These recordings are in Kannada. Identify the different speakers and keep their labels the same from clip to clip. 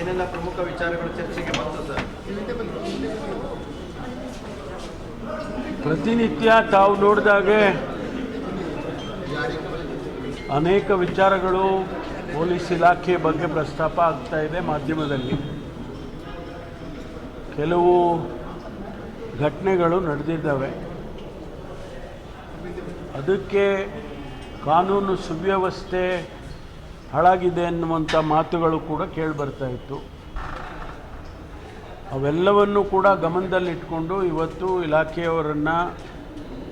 Speaker 1: ಏನೆಲ್ಲ ಪ್ರಮುಖ ವಿಚಾರಗಳು ಚರ್ಚೆಗೆ ಬಂತು ಸರ್?
Speaker 2: ಪ್ರತಿನಿತ್ಯ ತಾವು ನೋಡಿದಾಗ ಅನೇಕ ವಿಚಾರಗಳು ಪೊಲೀಸ್ ಇಲಾಖೆ ಬಗ್ಗೆ ಪ್ರಸ್ತಾಪ ಆಗ್ತಾ ಇದೆ ಮಾಧ್ಯಮದಲ್ಲಿ. ಕೆಲವು ಘಟನೆಗಳು ನಡೆದಿದ್ದಾವೆ. ಅದಕ್ಕೆ ಕಾನೂನು ಸುವ್ಯವಸ್ಥೆ ಹಾಳಾಗಿದೆ ಎನ್ನುವಂಥ ಮಾತುಗಳು ಕೂಡ ಕೇಳಿಬರ್ತಾ ಇತ್ತು. ಅವೆಲ್ಲವನ್ನು ಕೂಡ ಗಮನದಲ್ಲಿಟ್ಕೊಂಡು ಇವತ್ತು ಇಲಾಖೆಯವರನ್ನು,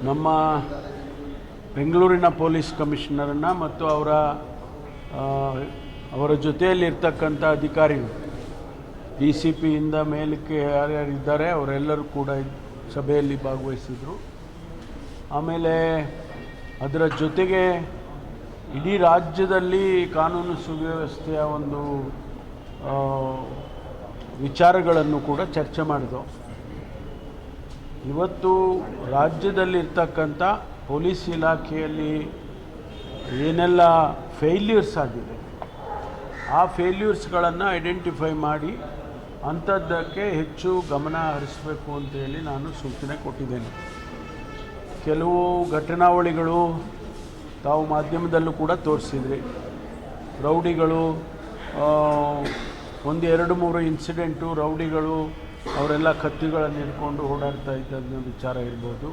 Speaker 2: ನಮ್ಮ ಬೆಂಗಳೂರಿನ ಪೊಲೀಸ್ ಕಮಿಷನರನ್ನು ಮತ್ತು ಅವರ ಅವರ ಜೊತೆಯಲ್ಲಿರ್ತಕ್ಕಂಥ ಅಧಿಕಾರಿಗಳು ಡಿ ಸಿ ಪಿಯಿಂದ ಮೇಲಕ್ಕೆ ಯಾರ್ಯಾರು ಇದ್ದಾರೆ ಅವರೆಲ್ಲರೂ ಕೂಡ ಸಭೆಯಲ್ಲಿ ಭಾಗವಹಿಸಿದರು. ಆಮೇಲೆ ಅದರ ಜೊತೆಗೆ ಇಡೀ ರಾಜ್ಯದಲ್ಲಿ ಕಾನೂನು ಸುವ್ಯವಸ್ಥೆಯ ಒಂದು ವಿಚಾರಗಳನ್ನು ಕೂಡ ಚರ್ಚೆ ಮಾಡಿದೆವು. ಇವತ್ತು ರಾಜ್ಯದಲ್ಲಿರ್ತಕ್ಕಂಥ ಪೊಲೀಸ್ ಇಲಾಖೆಯಲ್ಲಿ ಏನೆಲ್ಲ ಫೇಲ್ಯೂರ್ಸ್ ಆಗಿದೆ, ಆ ಫೇಲ್ಯೂರ್ಸ್ಗಳನ್ನು ಐಡೆಂಟಿಫೈ ಮಾಡಿ ಅಂಥದ್ದಕ್ಕೆ ಹೆಚ್ಚು ಗಮನ ಹರಿಸಬೇಕು ಅಂತೇಳಿ ನಾನು ಸೂಚನೆ ಕೊಟ್ಟಿದ್ದೇನೆ. ಕೆಲವು ಘಟನಾವಳಿಗಳು ತಾವು ಮಾಧ್ಯಮದಲ್ಲೂ ಕೂಡ ತೋರಿಸಿದ್ರಿ. ರೌಡಿಗಳು ಒಂದು ಎರಡು ಮೂರು ಇನ್ಸಿಡೆಂಟು ರೌಡಿಗಳು, ಅವರೆಲ್ಲ ಕತ್ತಿಗಳನ್ನು ಹಿಡ್ಕೊಂಡು ಓಡಾಡ್ತಾ ಇದ್ದದ್ದು ವಿಚಾರ ಇರ್ಬೋದು.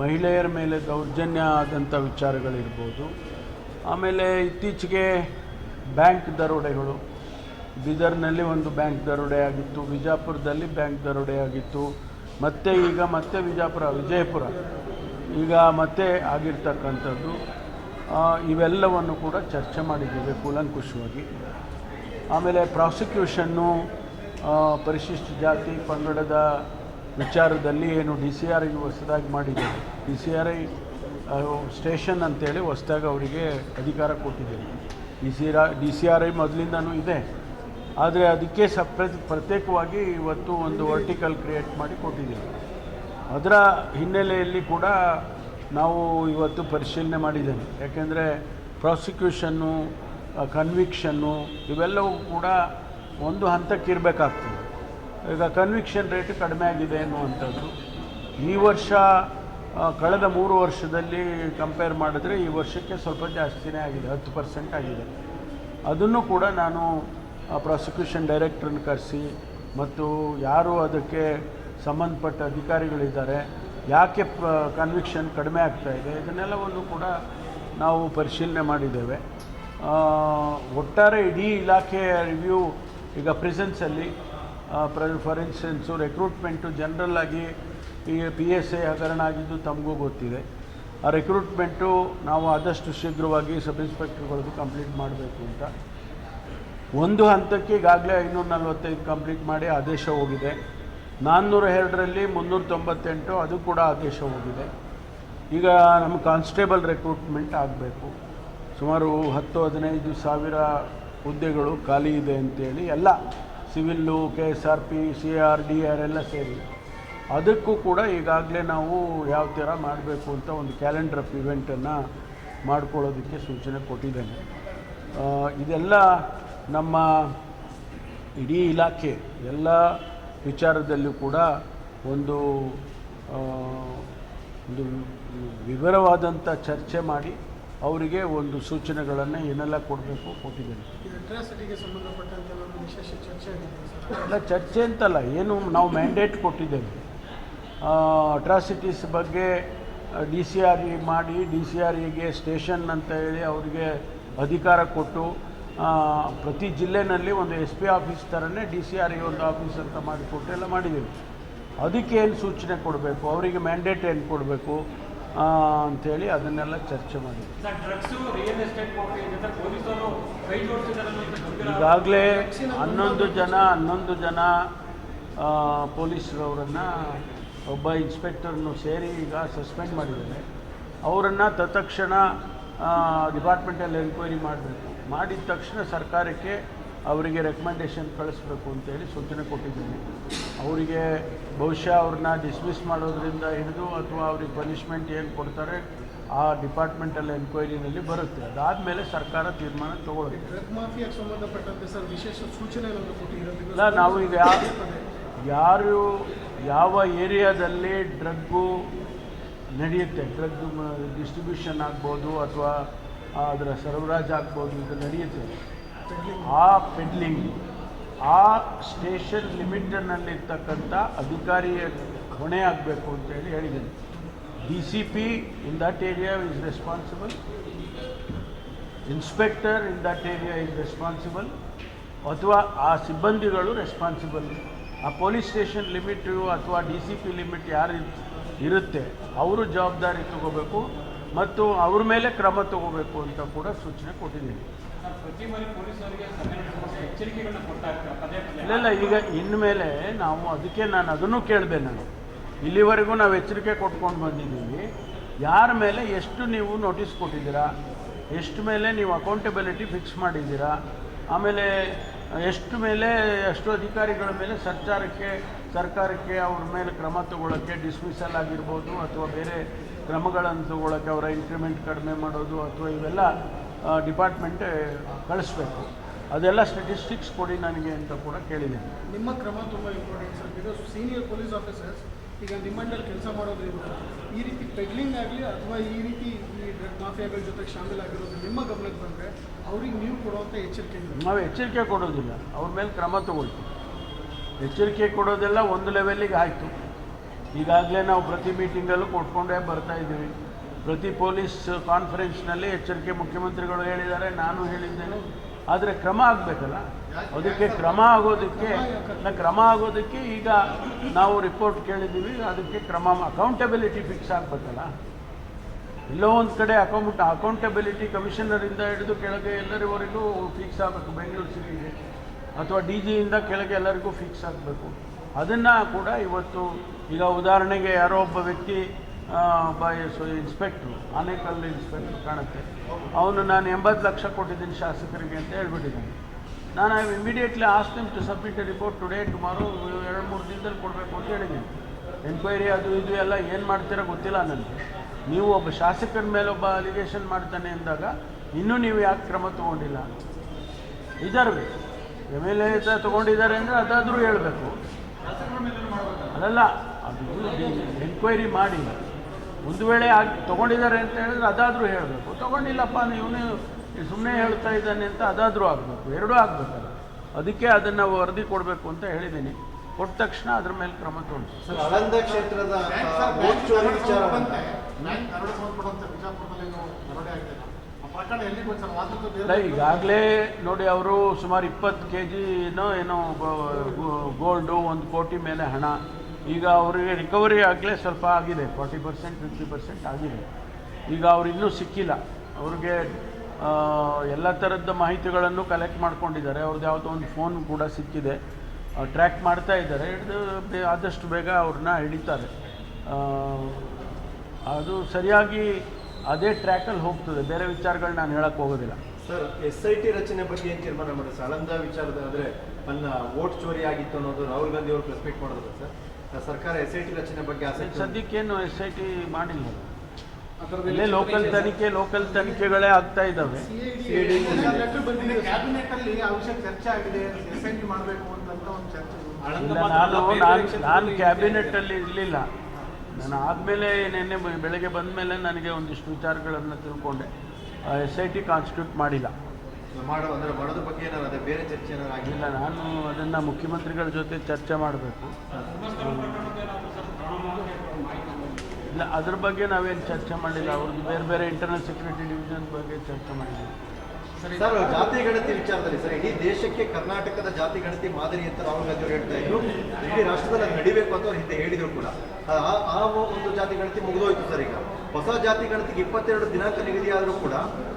Speaker 2: ಮಹಿಳೆಯರ ಮೇಲೆ ದೌರ್ಜನ್ಯ ಆದಂಥ ವಿಚಾರಗಳಿರ್ಬೋದು. ಆಮೇಲೆ ಇತ್ತೀಚೆಗೆ ಬ್ಯಾಂಕ್ ದರೋಡೆಗಳು. ಬೀದರ್ನಲ್ಲಿ ಒಂದು ಬ್ಯಾಂಕ್ ದರೋಡೆ ಆಗಿತ್ತು ವಿಜಾಪುರದಲ್ಲಿ ಬ್ಯಾಂಕ್ ದರೋಡೆ ಆಗಿತ್ತು, ಮತ್ತೆ ಈಗ ಮತ್ತೆ ವಿಜಾಪುರ ವಿಜಯಪುರ. ಈಗ ಮತ್ತೆ ಆಗಿರ್ತಕ್ಕಂಥದ್ದು. ಇವೆಲ್ಲವನ್ನು ಕೂಡ ಚರ್ಚೆ ಮಾಡಿದ್ದೇವೆ ಕೂಲಂಕುಷವಾಗಿ. ಆಮೇಲೆ ಪ್ರಾಸಿಕ್ಯೂಷನ್ನು ಪರಿಶಿಷ್ಟ ಜಾತಿ ಪಂಗಡದ ವಿಚಾರದಲ್ಲಿ ಏನು ಡಿ ಸಿ ಆರ್ ಐಗೆ ಹೊಸದಾಗಿ ಮಾಡಿದ್ದೇವೆ. D C R I station ಅಂತೇಳಿ ಹೊಸದಾಗಿ ಅವರಿಗೆ ಅಧಿಕಾರ ಕೊಟ್ಟಿದ್ದೇವೆ. ಡಿ ಸಿ ರಾ, ಡಿ ಸಿ ಆರ್ ಐ ಮೊದಲಿಂದನೂ ಇದೆ. ಆದರೆ ಅದಕ್ಕೆ ಸಪ್ರೇತ್, ಪ್ರತ್ಯೇಕವಾಗಿ ಇವತ್ತು ಒಂದು ವರ್ಟಿಕಲ್ ಕ್ರಿಯೇಟ್ ಮಾಡಿ ಕೊಟ್ಟಿದ್ದೀವಿ. ಅದರ ಹಿನ್ನೆಲೆಯಲ್ಲಿ ಕೂಡ ನಾವು ಇವತ್ತು ಪರಿಶೀಲನೆ ಮಾಡಿದ್ದೇನೆ. ಯಾಕೆಂದರೆ ಪ್ರಾಸಿಕ್ಯೂಷನ್ನು ಕನ್ವಿಕ್ಷನ್ನು ಇವೆಲ್ಲವೂ ಕೂಡ ಒಂದು ಹಂತಕ್ಕೆ ಇರಬೇಕಾಗ್ತದೆ ಈಗ ಕನ್ವಿಕ್ಷನ್ ರೇಟ್ ಕಡಿಮೆ ಆಗಿದೆ ಅನ್ನುವಂಥದ್ದು. ಈ ವರ್ಷ ಕಳೆದ ಮೂರು ವರ್ಷದಲ್ಲಿ ಕಂಪೇರ್ ಮಾಡಿದ್ರೆ ಈ ವರ್ಷಕ್ಕೆ ಸ್ವಲ್ಪ ಜಾಸ್ತಿನೇ ಆಗಿದೆ, ಹತ್ತು ಪರ್ಸೆಂಟ್ ಆಗಿದೆ. ಅದನ್ನು ಕೂಡ ನಾನು ಪ್ರಾಸಿಕ್ಯೂಷನ್ ಡೈರೆಕ್ಟ್ರನ್ನ ಕರೆಸಿ ಮತ್ತು ಯಾರು ಅದಕ್ಕೆ ಸಂಬಂಧಪಟ್ಟ ಅಧಿಕಾರಿಗಳಿದ್ದಾರೆ ಯಾಕೆ ಪ್ರ ಕನ್ವಿಕ್ಷನ್ ಕಡಿಮೆ ಆಗ್ತಾ ಇದೆ, ಇದನ್ನೆಲ್ಲವನ್ನು ಕೂಡ ನಾವು ಪರಿಶೀಲನೆ ಮಾಡಿದ್ದೇವೆ. ಒಟ್ಟಾರೆ ಇಡೀ ಇಲಾಖೆಯ ರಿವ್ಯೂ ಈಗ ಪ್ರೆಸೆನ್ಸಲ್ಲಿ ಫಾರ್ ಇನ್ಸ್ಟೆನ್ಸು ರೆಕ್ರೂಟ್ಮೆಂಟು ಜನರಲ್ ಆಗಿ ಈ ಪಿ ಎಸ್ ಐ ಹಗರಣ ಆಗಿದ್ದು ತಮಗೂ ಗೊತ್ತಿದೆ. ಆ ರೆಕ್ರೂಟ್ಮೆಂಟು ನಾವು ಆದಷ್ಟು ಶೀಘ್ರವಾಗಿ ಸಬ್ ಇನ್ಸ್ಪೆಕ್ಟರ್ಗಳದ್ದು ಕಂಪ್ಲೀಟ್ ಮಾಡಬೇಕು ಅಂತ. ಒಂದು ಹಂತಕ್ಕೆ ಈಗಾಗಲೇ ಐನೂರ ನಲ್ವತ್ತೈದು ಕಂಪ್ಲೀಟ್ ಮಾಡಿ ಆದೇಶ ಹೋಗಿದೆ. ನಾನ್ನೂರ ಎರಡರಲ್ಲಿ ಮುನ್ನೂರ ತೊಂಬತ್ತೆಂಟು ಅದು ಕೂಡ ಆದೇಶ ಹೋಗಿದೆ. ಈಗ ನಮ್ಮ ಕಾನ್ಸ್ಟೇಬಲ್ ರೆಕ್ರೂಟ್ಮೆಂಟ್ ಆಗಬೇಕು. ಸುಮಾರು ಹತ್ತು, ಹದಿನೈದು ಸಾವಿರ ಹುದ್ದೆಗಳು ಖಾಲಿ ಇದೆ ಅಂತೇಳಿ ಎಲ್ಲ civil, K S R P, C R D R ಎಲ್ಲ ಸೇರಿ. ಅದಕ್ಕೂ ಕೂಡ ಈಗಾಗಲೇ ನಾವು ಯಾವ ಥರ ಮಾಡಬೇಕು ಅಂತ ಒಂದು ಕ್ಯಾಲೆಂಡರ್ ಆಫ್ ಇವೆಂಟನ್ನು ಮಾಡ್ಕೊಳ್ಳೋದಕ್ಕೆ ಸೂಚನೆ ಕೊಟ್ಟಿದ್ದೇನೆ. ಇದೆಲ್ಲ ನಮ್ಮ ಇಡೀ ಇಲಾಖೆ, ಎಲ್ಲ ವಿಚಾರದಲ್ಲೂ ಕೂಡ ಒಂದು ಒಂದು ವಿವರವಾದಂಥ ಚರ್ಚೆ ಮಾಡಿ ಅವರಿಗೆ ಒಂದು ಸೂಚನೆಗಳನ್ನು ಏನೆಲ್ಲ ಕೊಡಬೇಕು ಕೊಟ್ಟಿದ್ದೇನೆ.
Speaker 3: ಚರ್ಚೆ
Speaker 2: ಅಲ್ಲ ಚರ್ಚೆ ಅಂತಲ್ಲ ಏನು ನಾವು ಮ್ಯಾಂಡೇಟ್ ಕೊಟ್ಟಿದ್ದೇವೆ. ಅಟ್ರಾಸಿಟೀಸ್ ಬಗ್ಗೆ ಡಿ ಸಿ ಆರ್ ಇ ಮಾಡಿ ಡಿ ಸಿ ಆರ್ ಇಗೆ ಸ್ಟೇಷನ್ ಅಂತ ಹೇಳಿ ಅವರಿಗೆ ಅಧಿಕಾರ ಕೊಟ್ಟು ಪ್ರತಿ ಜಿಲ್ಲೆನಲ್ಲಿ ಒಂದು ಎಸ್ ಪಿ ಆಫೀಸ್ ಥರನೇ ಡಿ ಸಿ ಆರ್ ಇ ಒಂದು ಆಫೀಸ್ ಅಂತ ಮಾಡಿಕೊಟ್ಟು ಎಲ್ಲ ಮಾಡಿದ್ದೀವಿ ಅದಕ್ಕೆ ಏನು ಸೂಚನೆ ಕೊಡಬೇಕು? ಅವರಿಗೆ ಮ್ಯಾಂಡೇಟ್ ಏನು ಕೊಡಬೇಕು? ಅಂಥೇಳಿ ಅದನ್ನೆಲ್ಲ ಚರ್ಚೆ ಮಾಡಿದ್ವಿ. ಈಗಾಗಲೇ ಹನ್ನೊಂದು ಜನ ಹನ್ನೊಂದು ಜನ ಪೊಲೀಸರವರನ್ನು ಒಬ್ಬ ಇನ್ಸ್ಪೆಕ್ಟರ್ನು ಸೇರಿ ಈಗ ಸಸ್ಪೆಂಡ್ ಮಾಡಿದ್ದಾರೆ. ಅವರನ್ನು ತತ್ಕ್ಷಣ ಡಿಪಾರ್ಟ್ಮೆಂಟಲ್ಲಿ ಎನ್ಕ್ವೈರಿ ಮಾಡಬೇಕು. ಮಾಡಿದ ತಕ್ಷಣ ಸರ್ಕಾರಕ್ಕೆ ಅವರಿಗೆ ರೆಕಮೆಂಡೇಷನ್ ಕಳಿಸ್ಬೇಕು ಅಂತೇಳಿ ಸೂಚನೆ ಕೊಟ್ಟಿದ್ದೀನಿ. ಅವರಿಗೆ ಬಹುಶಃ ಅವ್ರನ್ನ ಡಿಸ್ಮಿಸ್ ಮಾಡೋದ್ರಿಂದ ಹಿಡಿದು ಅಥವಾ ಅವ್ರಿಗೆ ಪನಿಷ್ಮೆಂಟ್ ಏನು ಕೊಡ್ತಾರೆ ಆ ಡಿಪಾರ್ಟ್ಮೆಂಟಲ್ಲಿ ಎನ್ಕ್ವೈರಿನಲ್ಲಿ ಬರುತ್ತೆ. ಅದಾದಮೇಲೆ ಸರ್ಕಾರ ತೀರ್ಮಾನ ತಗೊಳ್ಳುತ್ತೆ.
Speaker 3: ಡ್ರಗ್ ಮಾಫಿಯಾಗೆ ಸಂಬಂಧಪಟ್ಟಂತೆ ಸರ್ ವಿಶೇಷ ಸೂಚನೆ
Speaker 2: ಇಲ್ಲ ನಾವು ಈಗ ಯಾರು ಯಾವ ಏರಿಯಾದಲ್ಲಿ ಡ್ರಗ್ಗು ನಡೆಯುತ್ತೆ ಡ್ರಗ್ ಡಿಸ್ಟ್ರಿಬ್ಯೂಷನ್ ಆಗ್ಬೋದು ಅಥವಾ ಅದರ ಸರಬರಾಜು ಆಗ್ಬೋದು ಇದು ನಡೆಯುತ್ತೆ. ಆ ಪೆಡ್ಲಿಂಗ್, ಆ ಸ್ಟೇಷನ್ ಲಿಮಿಟ್ನಲ್ಲಿರ್ತಕ್ಕಂಥ ಅಧಿಕಾರಿಯ ಹೊಣೆ ಆಗಬೇಕು ಅಂತೇಳಿ ಹೇಳಿದ್ದೇನೆ. D C P in that area is responsible inspector in that area is responsible ಅಥವಾ ಆ ಸಿಬ್ಬಂದಿಗಳು ರೆಸ್ಪಾನ್ಸಿಬಲ್ ಆ ಪೊಲೀಸ್ ಸ್ಟೇಷನ್ ಲಿಮಿಟು ಅಥವಾ ಡಿ ಸಿ ಪಿ ಲಿಮಿಟ್ ಯಾರು ಇರುತ್ತೆ, ಅವರು ಜವಾಬ್ದಾರಿ ತಗೋಬೇಕು. ಮತ್ತು ಅವ್ರ ಮೇಲೆ ಕ್ರಮ ತಗೋಬೇಕು ಅಂತ ಕೂಡ ಸೂಚನೆ ಕೊಟ್ಟಿದ್ದೀನಿ. ಇಲ್ಲ ಇಲ್ಲ ಈಗ ಇನ್ಮೇಲೆ ನಾವು ಅದಕ್ಕೆ ನಾನು ಅದನ್ನು ಕೇಳಿದೆ ನಾನು. ಇಲ್ಲಿವರೆಗೂ ನಾವು ಎಚ್ಚರಿಕೆ ಕೊಟ್ಕೊಂಡು ಬಂದಿದ್ದೀವಿ. ಯಾರ ಮೇಲೆ ಎಷ್ಟು ನೀವು ನೋಟಿಸ್ ಕೊಟ್ಟಿದ್ದೀರಾ? ಎಷ್ಟು ಮೇಲೆ ನೀವು ಅಕೌಂಟೆಬಿಲಿಟಿ ಫಿಕ್ಸ್ ಮಾಡಿದ್ದೀರಾ? ಆಮೇಲೆ ಎಷ್ಟು ಮೇಲೆ ಎಷ್ಟು ಅಧಿಕಾರಿಗಳ ಮೇಲೆ ಸರ್ಕಾರಕ್ಕೆ ಸರ್ಕಾರಕ್ಕೆ ಅವ್ರ ಮೇಲೆ ಕ್ರಮ ತಗೊಳ್ಳೋಕ್ಕೆ ಡಿಸ್ಮಿಸಲ್ ಆಗಿರ್ಬೋದು ಅಥವಾ ಬೇರೆ ಕ್ರಮಗಳನ್ನು ತಗೊಳ್ಳೋಕ್ಕೆ ಅವರ ಇನ್ಕ್ರಿಮೆಂಟ್ ಕಡಿಮೆ ಮಾಡೋದು ಅಥವಾ ಇವೆಲ್ಲ ಡಿಪಾರ್ಟ್ಮೆಂಟ್ ಕಳಿಸ್ಬೇಕು. ಅದೆಲ್ಲ ಸ್ಟ್ಯಾಟಿಸ್ಟಿಕ್ಸ್ ಕೊಡಿ ನನಗೆ ಅಂತ ಕೂಡ ಕೇಳಿದೆ.
Speaker 3: ನಿಮ್ಮ ಕ್ರಮ ತುಂಬ important sir because senior police officers ಈಗ ನಿಮ್ಮಂಡಲ್ಲಿ ಕೆಲಸ ಮಾಡೋದ್ರಿಂದ ಈ ರೀತಿ ಪೆಡ್ಲಿಂಗ್ ಆಗಲಿ ಅಥವಾ ಈ ರೀತಿ ಈ ಡ್ರಗ್ ಮಾಫಿಯಾಗಳ ಜೊತೆ ಶಾಮೀಲಾಗಿರೋದು ನಿಮ್ಮ ಗಮನಕ್ಕೆ ಬಂದರೆ ಅವ್ರಿಗೆ ನೀವು ಕೊಡುವಂಥ ಎಚ್ಚರಿಕೆ
Speaker 2: ನಾವು ಎಚ್ಚರಿಕೆ ಕೊಡೋದಿಲ್ಲ. ಅವ್ರ ಮೇಲೆ ಕ್ರಮ ತಗೊಳ್ತೀವಿ. ಎಚ್ಚರಿಕೆ ಕೊಡೋದೆಲ್ಲ ಒಂದು ಲೆವೆಲ್ಲಿಗೆ ಆಯಿತು. ಈಗಾಗಲೇ ನಾವು ಪ್ರತಿ ಮೀಟಿಂಗಲ್ಲೂ ಕೊಟ್ಕೊಂಡೇ ಬರ್ತಾ ಇದ್ದೀವಿ. ಪ್ರತಿ ಪೊಲೀಸ್ ಕಾನ್ಫರೆನ್ಸ್ನಲ್ಲಿ ಎಚ್ಚರಿಕೆ ಮುಖ್ಯಮಂತ್ರಿಗಳು ಹೇಳಿದ್ದಾರೆ, ನಾನು ಹೇಳಿದ್ದೇನೆ. ಆದರೆ ಕ್ರಮ ಆಗಬೇಕಲ್ಲ? ಅದಕ್ಕೆ ಕ್ರಮ ಆಗೋದಕ್ಕೆ ಕ್ರಮ ಆಗೋದಕ್ಕೆ ಈಗ ನಾವು ರಿಪೋರ್ಟ್ ಕೇಳಿದ್ದೀವಿ, ಅದಕ್ಕೆ ಕ್ರಮ ಅಕೌಂಟೆಬಿಲಿಟಿ ಫಿಕ್ಸ್ ಆಗಬೇಕಲ್ಲ? ಎಲ್ಲೋ ಒಂದು ಕಡೆ ಅಕೌಂಟ್ ಅಕೌಂಟೆಬಿಲಿಟಿ ಕಮಿಷನರಿಂದ ಹಿಡಿದು ಕೆಳಗೆ ಎಲ್ಲರಿವರೆಗೂ ಫಿಕ್ಸ್ ಆಗಬೇಕು ಬೆಂಗಳೂರು ಸಿಟಿಗೆ ಅಥವಾ ಡಿ ಜಿಯಿಂದ ಕೆಳಗೆ ಎಲ್ಲರಿಗೂ ಫಿಕ್ಸ್ ಆಗಬೇಕು. ಅದನ್ನು ಕೂಡ ಇವತ್ತು ಈಗ ಉದಾಹರಣೆಗೆ ಯಾರೋ ಒಬ್ಬ ವ್ಯಕ್ತಿ ಆ, ಸೊ ಇನ್ಸ್ಪೆಕ್ಟ್ರು ಆನೇಕಲ್ ಇನ್ಸ್ಪೆಕ್ಟ್ರು ಕಾಣುತ್ತೆ. ಅವನು ನಾನು ಎಂಬತ್ತು ಲಕ್ಷ ಕೊಟ್ಟಿದ್ದೀನಿ ಶಾಸಕರಿಗೆ ಅಂತ ಹೇಳ್ಬಿಟ್ಟಿದ್ದೀನಿ. ನಾನು I immediately as them to submit report today tomorrow ಎರಡು ಮೂರು ದಿನದಲ್ಲಿ ಕೊಡಬೇಕು ಅಂತ ಹೇಳಿದ್ದೀನಿ. ಎನ್ಕ್ವೈರಿ ಅದು ಇದು ಎಲ್ಲ ಏನು ಮಾಡ್ತೀರೋ ಗೊತ್ತಿಲ್ಲ ನನಗೆ. ನೀವು ಒಬ್ಬ ಶಾಸಕರ ಮೇಲೆ ಒಬ್ಬ ಅಲಿಗೇಷನ್ ಮಾಡ್ತಾನೆ ಅಂದಾಗ ಇನ್ನೂ ನೀವು ಯಾಕೆ ಕ್ರಮ ತೊಗೊಂಡಿಲ್ಲ? ಇದ್ದಾರೆ ಎಂ ಎಲ್ ಎ ತಗೊಂಡಿದ್ದಾರೆ ಅಂದರೆ ಅದಾದರೂ ಹೇಳಬೇಕು. ಅದಲ್ಲ ಅದು ಎನ್ಕ್ವೈರಿ ಮಾಡಿ. ಒಂದು ವೇಳೆ ಆಗಿ ತೊಗೊಂಡಿದ್ದಾರೆ ಅಂತ ಹೇಳಿದ್ರೆ ಅದಾದರೂ ಹೇಳಬೇಕು. ತೊಗೊಂಡಿಲ್ಲಪ್ಪ ಇವನು ಸುಮ್ಮನೆ ಹೇಳ್ತಾ ಇದ್ದಾನೆ ಅಂತ ಅದಾದರೂ ಆಗಬೇಕು. ಎರಡೂ ಆಗಬೇಕಲ್ಲ. ಅದಕ್ಕೆ ಅದನ್ನು ವರದಿ ಕೊಡಬೇಕು ಅಂತ ಹೇಳಿದ್ದೀನಿ. ಕೊಟ್ಟ ತಕ್ಷಣ ಅದ್ರ ಮೇಲೆ ಕ್ರಮ ತಗೊಂಡು
Speaker 1: ಸರ್ ಕ್ಷೇತ್ರದ
Speaker 2: ಈಗಾಗಲೇ ನೋಡಿ ಅವರು ಸುಮಾರು ಇಪ್ಪತ್ತು ಕೆ ಜಿನೋ ಏನೋ ಗೋಲ್ಡು ಒಂದು ಕೋಟಿ ಮೇಲೆ ಹಣ. ಈಗ ಅವರಿಗೆ ರಿಕವರಿ ಆಗಲೇ ಸ್ವಲ್ಪ ಆಗಿದೆ ಫಾರ್ಟಿ ಪರ್ಸೆಂಟ್ ಫಿಫ್ಟಿ ಪರ್ಸೆಂಟ್ ಆಗಿದೆ. ಈಗ ಅವ್ರು ಇನ್ನೂ ಸಿಕ್ಕಿಲ್ಲ. ಅವ್ರಿಗೆ ಎಲ್ಲ ಥರದ ಮಾಹಿತಿಗಳನ್ನು ಕಲೆಕ್ಟ್ ಮಾಡ್ಕೊಂಡಿದ್ದಾರೆ. ಅವ್ರದ್ದು ಯಾವುದೋ ಒಂದು ಫೋನ್ ಕೂಡ ಸಿಕ್ಕಿದೆ. ಟ್ರ್ಯಾಕ್ ಮಾಡ್ತಾ ಇದ್ದಾರೆ. ಹಿಡಿದು ಆದಷ್ಟು ಬೇಗ ಅವ್ರನ್ನ ಹಿಡಿತಾರೆ. ಅದು ಸರಿಯಾಗಿ ಅದೇ ಟ್ರ್ಯಾಕಲ್ಲಿ ಹೋಗ್ತದೆ. ಬೇರೆ ವಿಚಾರಗಳು ನಾನು ಹೇಳಕ್ಕೆ ಹೋಗೋದಿಲ್ಲ.
Speaker 1: ಸರ್ ಎಸ್ ಐ ಟಿ ರಚನೆ ಬಗ್ಗೆ ಏನು ತೀರ್ಮಾನ ಮಾಡಿದ್ರೆ ಸರ್ ಆಳಂದ ವಿಚಾರದ ಆದರೆ ಅಲ್ಲ ವೋಟ್ ಚೋರಿ ಆಗಿತ್ತು ಅನ್ನೋದು ರಾಹುಲ್ ಗಾಂಧಿ ಅವರು ಪ್ರೆಸ್ ಮೀಟ್ ಮಾಡಿದ್ರು ಸರ್. ಸರ್ಕಾರ ಎಸ್ ಐ ಟಿ ರಚನೆ ಬಗ್ಗೆ ಆಸಕ್ತಿ
Speaker 2: ಸದ್ಯಕ್ಕೇನು ಎಸ್ ಐ ಟಿ ಮಾಡಿಲ್ಲ. ಇಲ್ಲೇ ಲೋಕಲ್ ತನಿಖೆ ಲೋಕಲ್ ತನಿಖೆಗಳೇ ಆಗ್ತಾ ಇದ್ದಾವೆ.
Speaker 1: ನಾನು
Speaker 3: ಲೆಟರ್ ಬಂದಿದೆ.
Speaker 4: ಕ್ಯಾಬಿನೆಟ್ ಅಲ್ಲಿ ಆ ಚರ್ಚೆ ಆಗಿದೆ. ಎಸ್ ಮಾಡಬೇಕು ಅಂತ ಒಂದು ಚರ್ಚೆ
Speaker 2: ಇಲ್ಲ ನಾನು ನಾನು ನಾನು ಕ್ಯಾಬಿನೆಟ್ಟಲ್ಲಿ ಇರಲಿಲ್ಲ. ನಾನು ಆದಮೇಲೆ ನಿನ್ನೆ ಬೆಳಗ್ಗೆ ಬಂದ ಮೇಲೆ ನನಗೆ ಒಂದಿಷ್ಟು ವಿಚಾರಗಳನ್ನು ತಿಳ್ಕೊಂಡೆ. ಎಸ್ ಐ ಟಿ ಕಾನ್ಸ್ಟಿಟ್ಯೂಟ್ ಮಾಡಿಲ್ಲ. ಇಲ್ಲ ನಾನು ಅದನ್ನು ಮುಖ್ಯಮಂತ್ರಿಗಳ ಜೊತೆ ಚರ್ಚೆ ಮಾಡಬೇಕು. ಇಲ್ಲ ಅದ್ರ ಬಗ್ಗೆ ನಾವೇನು ಚರ್ಚೆ ಮಾಡಿಲ್ಲ. ಅವ್ರದ್ದು ಬೇರೆ ಬೇರೆ ಇಂಟರ್ನಲ್ ಸೆಕ್ಯೂರಿಟಿ ಡಿವಿಷನ್ ಬಗ್ಗೆ ಚರ್ಚೆ ಮಾಡಿದ್ದೀವಿ
Speaker 1: ಸರ್. ಜಾತಿ ಗಣತಿ ವಿಚಾರದಲ್ಲಿ ಸರ್ ಇಡೀ ದೇಶಕ್ಕೆ ಕರ್ನಾಟಕದ ಜಾತಿ ಗಣತಿ ಮಾದರಿ ಅಂತ ರಾಹುಲ್ ಗಾಂಧಿ ಅವರು ಹೇಳ್ತಾ ಇದ್ರು. ಇಡೀ ರಾಷ್ಟ್ರದಲ್ಲಿ ಅದು ನಡಿಬೇಕು ಅಂತ ಅವ್ರು ಹಿಂದೆ ಹೇಳಿದ್ರು ಕೂಡ. ಆ ಒಂದು ಜಾತಿ ಗಣತಿ ಮುಗಿದೋಯ್ತು ಸರ್ ಈಗ. ಹೊಸ ಜಾತಿ ಗಣತಿಗೆ ಇಪ್ಪತ್ತೆರಡು ದಿನಾಂಕ ನಿಗದಿಯಾದರೂ ಕೂಡ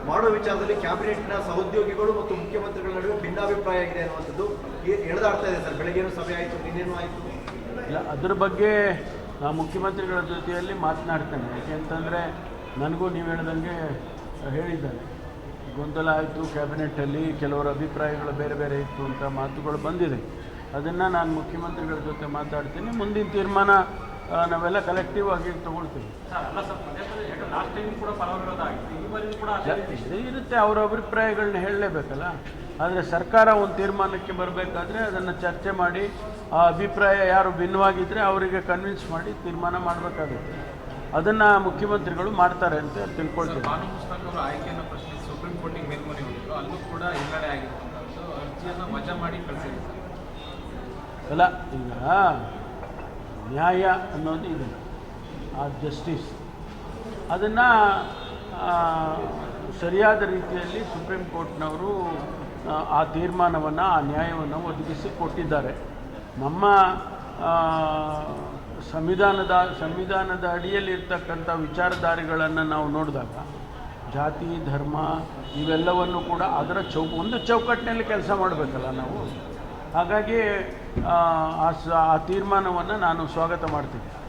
Speaker 1: ಮಾಡೋ ವಿಚಾರದಲ್ಲಿ ಕ್ಯಾಬಿನೆಟ್ನ ಸಹೋದ್ಯೋಗಿಗಳು ಮತ್ತು ಮುಖ್ಯಮಂತ್ರಿಗಳ ನಡುವೆ ಭಿನ್ನಾಭಿಪ್ರಾಯ ಇದೆ ಅನ್ನುವಂಥದ್ದು ಎಳೆದಾಡ್ತಾ ಇದೆ ಸರ್. ಬೆಳಗ್ಗೆನೂ ಸಭೆ ಆಯಿತು ನಿನ್ನೇನು ಆಯಿತು.
Speaker 2: ಇಲ್ಲ ಅದ್ರ ಬಗ್ಗೆ ನಾ ಮುಖ್ಯಮಂತ್ರಿಗಳ ಜೊತೆಯಲ್ಲಿ ಮಾತನಾಡ್ತೇನೆ. ಯಾಕೆಂತಂದರೆ ನನಗೂ ನೀವು ಹೇಳ್ದಂಗೆ ಹೇಳಿದ್ದಾರೆ. ಗೊಂದಲ ಆಯಿತು. ಕ್ಯಾಬಿನೆಟ್ಟಲ್ಲಿ ಕೆಲವರ ಅಭಿಪ್ರಾಯಗಳು ಬೇರೆ ಬೇರೆ ಇತ್ತು ಅಂತ ಮಾತುಗಳು ಬಂದಿದೆ. ಅದನ್ನು ನಾನು ಮುಖ್ಯಮಂತ್ರಿಗಳ ಜೊತೆ ಮಾತಾಡ್ತೀನಿ. ಮುಂದಿನ ತೀರ್ಮಾನ ನಾವೆಲ್ಲ ಕಲೆಕ್ಟಿವ್ ಆಗಿ ತೊಗೊಳ್ತೀವಿ. ಇರುತ್ತೆ. ಅವರ ಅಭಿಪ್ರಾಯಗಳನ್ನ ಹೇಳಲೇಬೇಕಲ್ಲ. ಆದರೆ ಸರ್ಕಾರ ಒಂದು ತೀರ್ಮಾನಕ್ಕೆ ಬರಬೇಕಾದ್ರೆ ಅದನ್ನು ಚರ್ಚೆ ಮಾಡಿ ಆ ಅಭಿಪ್ರಾಯ ಯಾರು ಭಿನ್ನವಾಗಿದ್ದರೆ ಅವರಿಗೆ ಕನ್ವಿನ್ಸ್ ಮಾಡಿ ತೀರ್ಮಾನ ಮಾಡಬೇಕಾಗುತ್ತೆ. ಅದನ್ನು ಮುಖ್ಯಮಂತ್ರಿಗಳು ಮಾಡ್ತಾರೆ ಅಂತ ತಿಳ್ಕೊಳ್ತೀನಿ.
Speaker 5: ಕೂಡ ಹಿನ್ನಡೆ ಆಗಿರುವಂಥದ್ದು ಅರ್ಜಿಯನ್ನು ವಜಾ ಮಾಡಿ ಕಳಿಸಿದೆ
Speaker 2: ಅಲ್ಲ ಈಗ ನ್ಯಾಯ ಅನ್ನೋದು ಇದೆ. ಆ ಜಸ್ಟಿಸ್ ಅದನ್ನು ಸರಿಯಾದ ರೀತಿಯಲ್ಲಿ ಸುಪ್ರೀಂ ಕೋರ್ಟ್ನವರು ಆ, ತೀರ್ಮಾನವನ್ನು ಆ ನ್ಯಾಯವನ್ನು ಒದಗಿಸಿ ಕೊಟ್ಟಿದ್ದಾರೆ. ನಮ್ಮ ಸಂವಿಧಾನದ ಸಂವಿಧಾನದ ಅಡಿಯಲ್ಲಿರ್ತಕ್ಕಂಥ ವಿಚಾರಧಾರೆಗಳನ್ನು ನಾವು ನೋಡಿದಾಗ ಜಾತಿ ಧರ್ಮ ಇವೆಲ್ಲವನ್ನು ಕೂಡ ಅದರ ಚೌ ಒಂದು ಚೌಕಟ್ಟಿನಲ್ಲಿ ಕೆಲಸ ಮಾಡಬೇಕಲ್ಲ ನಾವು. ಹಾಗಾಗಿ ಆ, ತೀರ್ಮಾನವನ್ನು ನಾನು ಸ್ವಾಗತ ಮಾಡ್ತೀನಿ.